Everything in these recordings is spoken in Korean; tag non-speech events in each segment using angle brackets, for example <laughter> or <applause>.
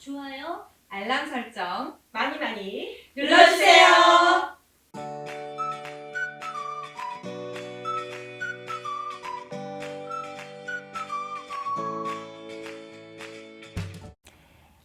좋아요. 알람 설정 많이 많이 눌러주세요.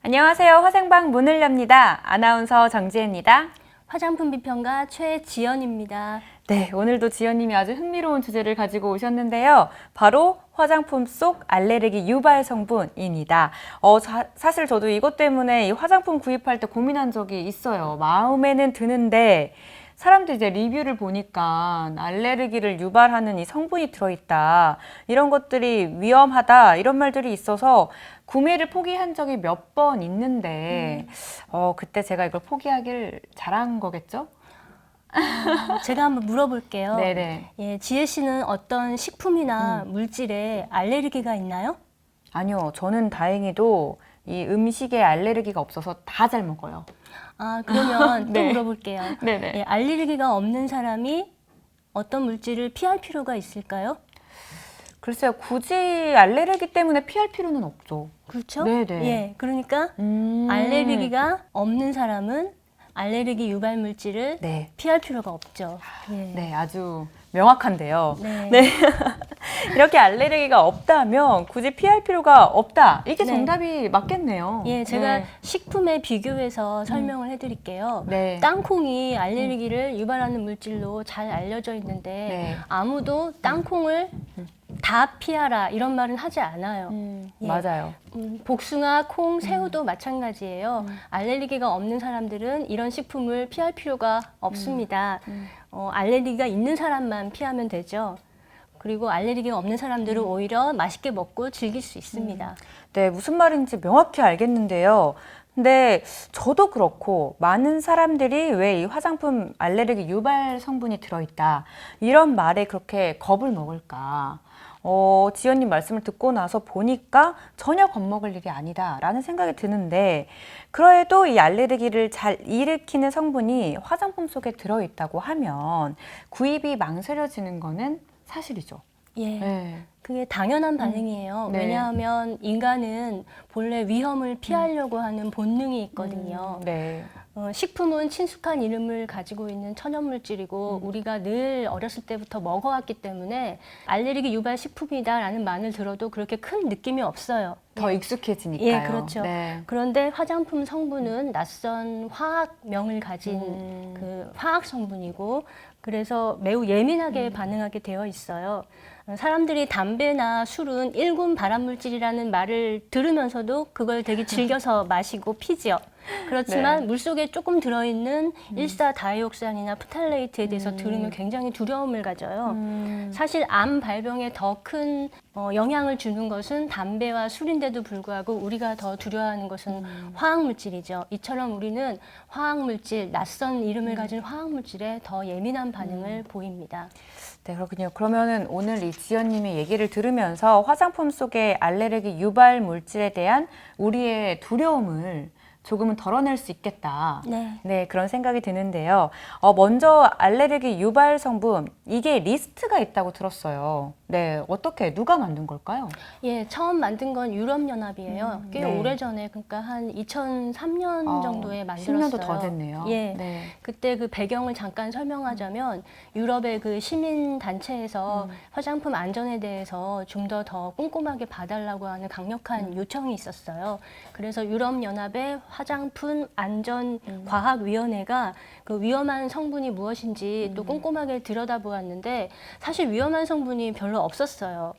안녕하세요. 화생방 문을 엽니다. 아나운서 정지혜입니다. 화장품 비평가 최지연입니다. 네, 오늘도 지연님이 아주 흥미로운 주제를 가지고 오셨는데요. 바로 화장품 속 알레르기 유발 성분입니다. 어, 자- 사실 저도 이것 때문에 이 화장품 구입할 때 고민한 적이 있어요. 마음에는 드는데 사람들 이제 리뷰를 보니까 알레르기를 유발하는 이 성분이 들어있다. 이런 것들이 위험하다. 이런 말들이 있어서 구매를 포기한 적이 몇 번 있는데, 어, 그때 제가 이걸 포기하길 잘한 거겠죠? 제가 한번 물어볼게요. 네네. 예, 지혜 씨는 어떤 식품이나 음. 물질에 알레르기가 있나요? 아니요, 저는 다행히도 이 음식에 알레르기가 없어서 다 잘 먹어요. 아, 그러면 <laughs> 또 네. 물어볼게요. 네네. 예, 알레르기가 없는 사람이 어떤 물질을 피할 필요가 있을까요? 글쎄요, 굳이 알레르기 때문에 피할 필요는 없죠. 그렇죠? 네네. 예, 그러니까 음. 알레르기가 없는 사람은 알레르기 유발 물질을 네. 피할 필요가 없죠. 예. 네, 아주 명확한데요. 네. 네. <laughs> 이렇게 알레르기가 없다면 굳이 피할 필요가 없다. 이게 네. 정답이 맞겠네요. 예, 제가 네. 식품에 비교해서 설명을 해드릴게요. 네. 땅콩이 알레르기를 유발하는 물질로 잘 알려져 있는데 네. 아무도 땅콩을 다 피하라 이런 말은 하지 않아요. 음, 예. 맞아요. 음, 복숭아, 콩, 새우도 마찬가지예요. 음. 알레르기가 없는 사람들은 이런 식품을 피할 필요가 없습니다. 음. 어, 알레르기가 있는 사람만 피하면 되죠. 그리고 알레르기가 없는 사람들은 음. 오히려 맛있게 먹고 즐길 수 있습니다. 네, 무슨 말인지 명확히 알겠는데요. 근데 저도 그렇고 많은 사람들이 왜 이 화장품 알레르기 유발 성분이 들어있다 이런 말에 그렇게 겁을 먹을까? 어, 지연님 말씀을 듣고 나서 보니까 전혀 겁먹을 일이 아니다라는 생각이 드는데 그래도 이 알레르기를 잘 일으키는 성분이 화장품 속에 들어있다고 하면 구입이 망설여지는 거는 사실이죠. 예. 네. 그게 당연한 반응이에요. 네. 왜냐하면 인간은 본래 위험을 피하려고 하는 본능이 있거든요. 네. 어, 식품은 친숙한 이름을 가지고 있는 천연물질이고 음. 우리가 늘 어렸을 때부터 먹어왔기 때문에 알레르기 유발 식품이다라는 말을 들어도 그렇게 큰 느낌이 없어요. 더 익숙해지니까요. 예, 그렇죠. 네. 그런데 화장품 성분은 낯선 화학명을 가진 음. 그 화학 성분이고 그래서 매우 예민하게 음. 반응하게 되어 있어요. 어, 사람들이 담배나 술은 일군 발암물질이라는 말을 들으면서도 그걸 되게 즐겨서 <laughs> 마시고 피지요. 그렇지만 네. 물속에 조금 들어있는 음. 일사 다이옥산이나 프탈레이트에 대해서 들으면 굉장히 두려움을 가져요. 음. 사실 암 발병에 더큰 어, 영향을 주는 것은 담배와 술인데도 불구하고 우리가 더 두려워하는 것은 음. 화학물질이죠. 이처럼 우리는 화학물질, 낯선 이름을 음. 가진 화학물질에 더 예민한 반응을 보입니다. 네, 그렇군요. 그러면은 오늘 이 지연님의 얘기를 들으면서 화장품 속의 알레르기 유발 물질에 대한 우리의 두려움을 조금은 덜어낼 수 있겠다. 네. 네, 그런 생각이 드는데요. 어, 먼저 알레르기 유발 성분, 이게 리스트가 있다고 들었어요. 네, 어떻게, 누가 만든 걸까요? 예, 처음 만든 건 유럽 연합이에요. 꽤 네. 오래 전에, 그러니까 한 2003년 어, 정도에 만들었어요. 10년도 더 됐네요. 예. 네. 그때 그 배경을 잠깐 설명하자면 유럽의 그 시민 단체에서 화장품 안전에 대해서 좀더더 꼼꼼하게 봐달라고 하는 강력한 요청이 있었어요. 그래서 유럽 연합의 화장품 안전 과학 위원회가 그 위험한 성분이 무엇인지 또 꼼꼼하게 들여다보았는데 사실 위험한 성분이 별로 없었어요.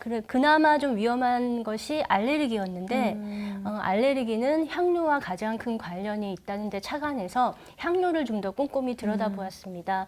그래 그나마 좀 위험한 것이 알레르기였는데 어, 알레르기는 향료와 가장 큰 관련이 있다는 데 착안해서 향료를 좀 더 꼼꼼히 들여다보았습니다.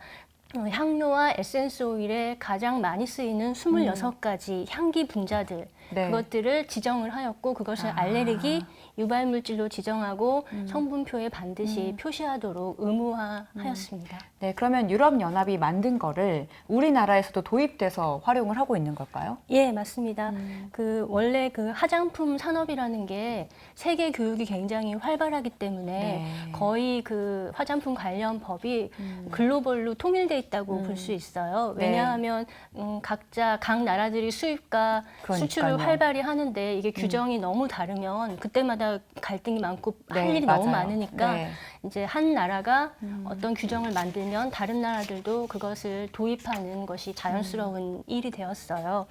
어, 향료와 에센스 오일에 가장 많이 쓰이는 26가지 향기 분자들 네. 그것들을 지정을 하였고 그것을 아. 알레르기 유발 물질로 지정하고 성분표에 반드시 표시하도록 의무화하였습니다. 네, 그러면 유럽 연합이 만든 거를 우리나라에서도 도입돼서 활용을 하고 있는 걸까요? 예, 맞습니다. 음. 그 원래 그 화장품 산업이라는 게 세계 교육이 굉장히 활발하기 때문에 네. 거의 그 화장품 관련 법이 글로벌로 통일돼 있다고 볼 수 있어요. 네. 왜냐하면 음, 각자 각 나라들이 수입과 그러니까요. 수출을. 활발히 하는데 이게 규정이 너무 다르면 그때마다 갈등이 많고 할 네, 일이 너무 맞아요. 많으니까 네. 이제 한 나라가 음. 어떤 규정을 만들면 다른 나라들도 그것을 도입하는 것이 자연스러운 음. 일이 되었어요.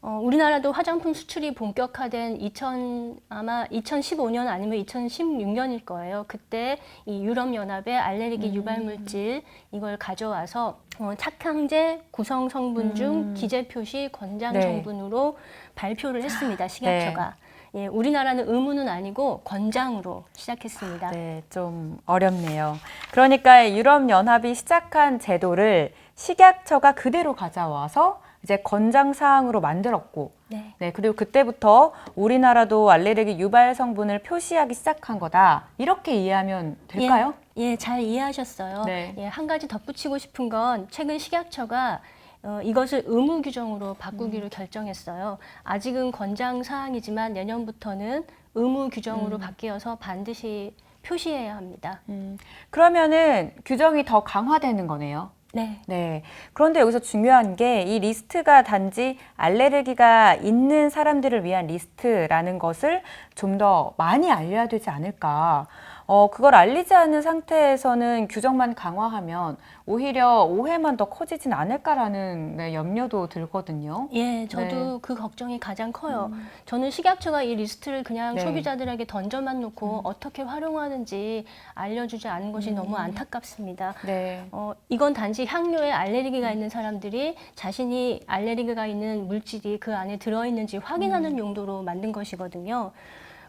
어, 우리나라도 화장품 수출이 본격화된 2000 아마 2015년 아니면 2016년일 거예요. 그때 이 유럽 연합의 알레르기 유발 물질 이걸 가져와서 어, 착향제 구성 성분 중 기재 표시 권장 네. 성분으로 발표를 했습니다. 식약처가. 예, 우리나라는 의무는 아니고 권장으로 시작했습니다. 네, 좀 어렵네요. 그러니까 유럽 연합이 시작한 제도를 식약처가 그대로 가져와서 이제 권장 사항으로 만들었고 네. 네, 그리고 그때부터 우리나라도 알레르기 유발 성분을 표시하기 시작한 거다. 이렇게 이해하면 될까요? 예, 예, 잘 이해하셨어요. 네. 예, 한 가지 덧붙이고 싶은 건 최근 식약처가 어, 이것을 의무 규정으로 음. 바꾸기로 결정했어요. 아직은 권장 사항이지만 내년부터는 의무 규정으로 음. 바뀌어서 반드시 표시해야 합니다. 음, 그러면은 규정이 더 강화되는 거네요. 네. 네. 그런데 여기서 중요한 게 이 리스트가 단지 알레르기가 있는 사람들을 위한 리스트라는 것을 좀 더 많이 알려야 되지 않을까. 어, 그걸 알리지 않은 상태에서는 규정만 강화하면 오히려 오해만 더 커지진 않을까라는 네, 염려도 들거든요. 예, 저도 네. 음. 그 걱정이 가장 커요. 저는 식약처가 이 리스트를 그냥 네. 소비자들에게 던져만 놓고 어떻게 활용하는지 알려주지 않은 것이 너무 음. 안타깝습니다. 네. 어, 이건 단지 향료에 알레르기가 있는 사람들이 자신이 알레르기가 있는 물질이 그 안에 들어있는지 확인하는 음. 용도로 만든 것이거든요.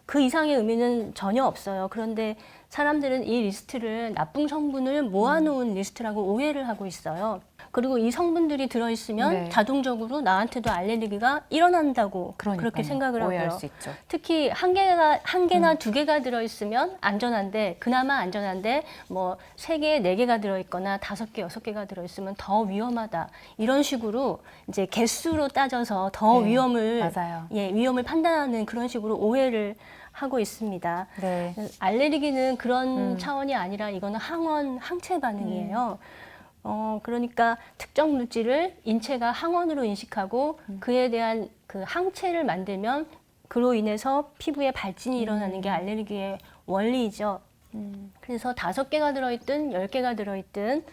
그 이상의 의미는 전혀 없어요. 그런데 사람들은 이 리스트를 나쁜 성분을 음. 모아놓은 리스트라고 오해를 하고 있어요. 그리고 이 성분들이 들어있으면 네. 자동적으로 나한테도 알레르기가 일어난다고 그렇게 그러니까요. 생각을 오해할 하고요. 수 있죠. 특히 한 개가 한 개나 음. 두 개가 들어 있으면 안전한데 그나마 안전한데 뭐 세 개, 네 개가 들어 있거나 다섯 개, 여섯 개가 들어 있으면 더 위험하다. 이런 식으로 이제 개수로 따져서 더 네, 위험을 맞아요. 예, 위험을 판단하는 그런 식으로 오해를 하고 있습니다. 네. 알레르기는 그런 음. 차원이 아니라 이거는 항원 항체 반응이에요. 어, 그러니까 특정 물질을 인체가 항원으로 인식하고 음. 그에 대한 그 항체를 만들면 그로 인해서 피부에 발진이 일어나는 게 알레르기의 원리이죠. 음. 그래서 다섯 개가 들어있든 열 개가 들어있든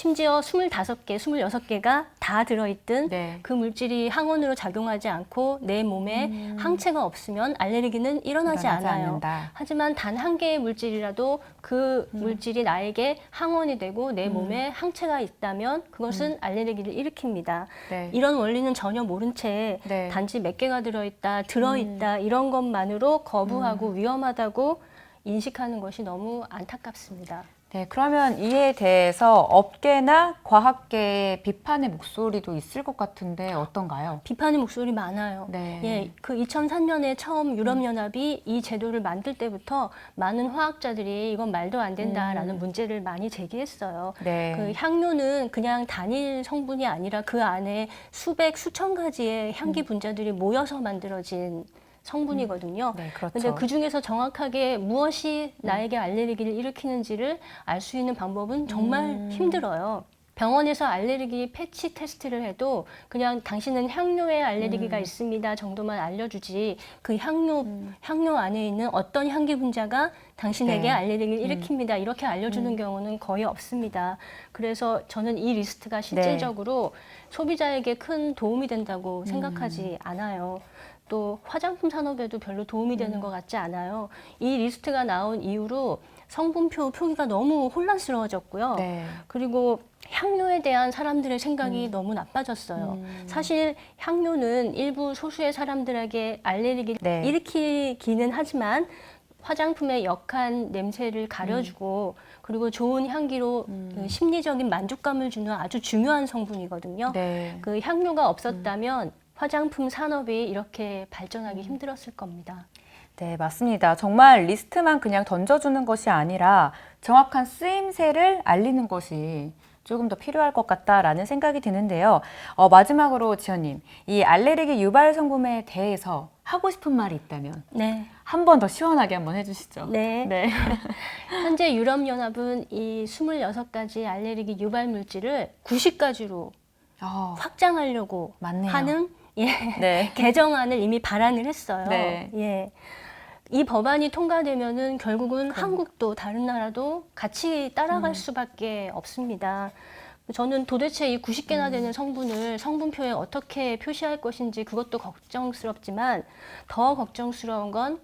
심지어 스물다섯 개, 스물여섯 개가 다 들어있든 네. 그 물질이 항원으로 작용하지 않고 내 몸에 항체가 없으면 알레르기는 일어나지, 음. 일어나지 않아요. 않는다. 하지만 단 한 개의 물질이라도 그 음. 물질이 나에게 항원이 되고 내 몸에 항체가 있다면 그것은 알레르기를 일으킵니다. 음. 네. 이런 원리는 전혀 모른 채 네. 음. 단지 몇 개가 들어있다, 들어있다 이런 것만으로 거부하고 위험하다고 인식하는 것이 너무 안타깝습니다. 네, 그러면 이에 대해서 업계나 과학계의 비판의 목소리도 있을 것 같은데 어떤가요? 비판의 목소리 많아요. 네. 예, 그 2003년에 처음 유럽연합이 이 제도를 만들 때부터 많은 화학자들이 이건 말도 안 된다라는 문제를 많이 제기했어요. 네. 그 향료는 그냥 단일 성분이 아니라 그 안에 수백 수천 가지의 향기 분자들이 모여서 만들어진 성분이거든요. 네, 그렇죠. 근데 그 중에서 정확하게 무엇이 나에게 알레르기를 일으키는지를 알 수 있는 방법은 정말 음. 힘들어요. 병원에서 알레르기 패치 테스트를 해도 그냥 당신은 향료에 음. 알레르기가 있습니다 정도만 알려주지 그 향료 향료 안에 있는 어떤 향기 분자가 당신에게 네. 알레르기를 일으킵니다 이렇게 알려주는 경우는 거의 없습니다. 그래서 저는 이 리스트가 실질적으로 소비자에게 큰 도움이 된다고 생각하지 않아요. 또 화장품 산업에도 별로 도움이 되는 것 같지 않아요. 이 리스트가 나온 이후로 성분표 표기가 너무 혼란스러워졌고요. 네. 그리고 향료에 대한 사람들의 생각이 너무 나빠졌어요. 사실 향료는 일부 소수의 사람들에게 알레르기를 네. 일으키기는 하지만 화장품의 역한 냄새를 가려주고 그리고 좋은 향기로 그 심리적인 만족감을 주는 아주 중요한 성분이거든요. 네. 그 향료가 없었다면 화장품 산업이 이렇게 발전하기 힘들었을 겁니다. 네, 맞습니다. 정말 리스트만 그냥 던져주는 것이 아니라 정확한 쓰임새를 알리는 것이 조금 더 필요할 것 같다라는 생각이 드는데요. 어, 마지막으로 지연님, 이 알레르기 유발 성분에 대해서 하고 싶은 말이 있다면 네. 한 번 더 시원하게 한번 해주시죠. 네. 네. <laughs> 현재 유럽연합은 이 26가지 알레르기 유발 물질을 90가지로 어, 확장하려고 맞네요. 하는 예. 네. <laughs> 개정안을 이미 발안을 했어요. 네. 예. 이 법안이 통과되면은 결국은 한국도 다른 나라도 같이 따라갈 수밖에 없습니다. 저는 도대체 이 90개나 되는 성분을 성분표에 어떻게 표시할 것인지 그것도 걱정스럽지만 더 걱정스러운 건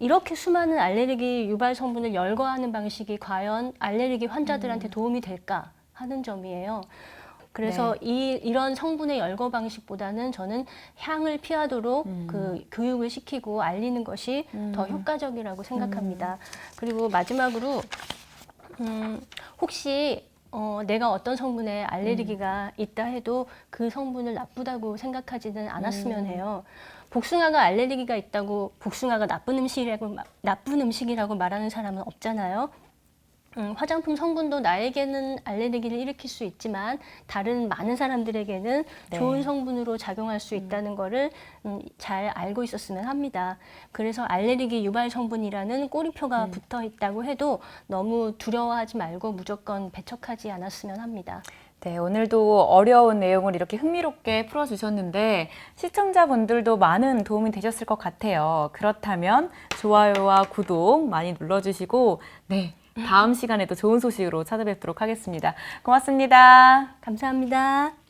이렇게 수많은 알레르기 유발 성분을 열거하는 방식이 과연 알레르기 환자들한테 도움이 될까 하는 점이에요. 그래서 이 이런 성분의 열거 방식보다는 저는 향을 피하도록 그 교육을 시키고 알리는 것이 더 효과적이라고 생각합니다. 그리고 마지막으로 음, 혹시 어, 내가 어떤 성분에 알레르기가 있다 해도 그 성분을 나쁘다고 생각하지는 않았으면 해요. 복숭아가 알레르기가 있다고 복숭아가 나쁜 음식이라고 마- 나쁜 음식이라고 말하는 사람은 없잖아요. 음, 화장품 성분도 나에게는 알레르기를 일으킬 수 있지만 다른 많은 사람들에게는 네. 좋은 성분으로 작용할 수 있다는 거를 음, 잘 알고 있었으면 합니다. 그래서 알레르기 유발 성분이라는 꼬리표가 붙어 있다고 해도 너무 두려워하지 말고 무조건 배척하지 않았으면 합니다. 네, 오늘도 어려운 내용을 이렇게 흥미롭게 풀어주셨는데 시청자분들도 많은 도움이 되셨을 것 같아요. 그렇다면 좋아요와 구독 많이 눌러주시고 네, 다음 시간에도 좋은 소식으로 찾아뵙도록 하겠습니다. 고맙습니다. 감사합니다.